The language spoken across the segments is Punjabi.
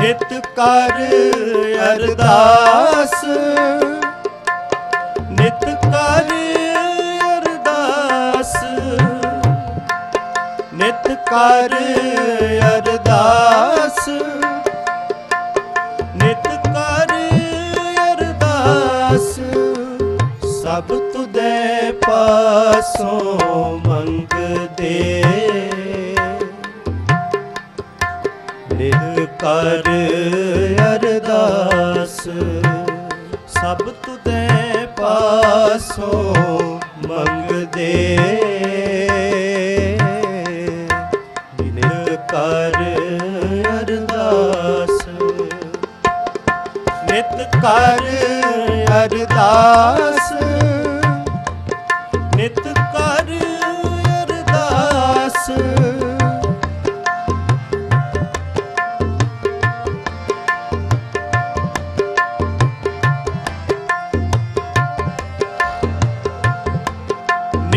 ਨਿਤ ਕਰ ਅਰਦਾਸ। ਨਿਤ ਕਰ ਅਰਦਾਸ। ਨਿਤ ਕਰ ਅਰਦਾਸ। ਨਿਤ ਕਰ ਅਰਦਾਸ। ਸਭ ਤੁਦੇ ਪਾਸੋਂ ਮੰਗਦੇ ਨਿਤ ਕਰ ਅਰਦਾਸ। ਸਭ ਤੁਦੇ ਪਾਸੋਂ ਮੰਗਦੇ। ਨਿਤ ਕਰ ਅਰਦਾਸ। ਨਿਤ ਕਰ ਅਰਦਾਸ।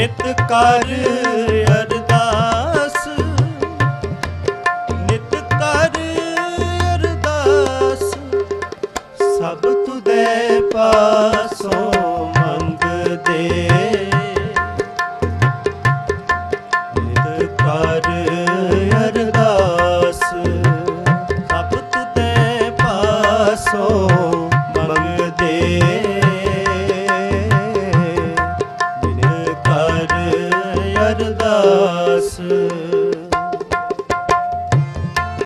ਨਿਤ ਕਰ ਅਰਦਾਸ। ਨਿਤ ਕਰ ਅਰਦਾਸ। ਸਭ ਤੁਦੇ ਪਾਸੋਂ ਮੰਗਦੇ ਨਿਤ ਕਰ ਅਰਦਾਸ। ਸਭ ਤੁਦੇ ਪਾਸੋਂ ਮੰਗਦੇ Jesus.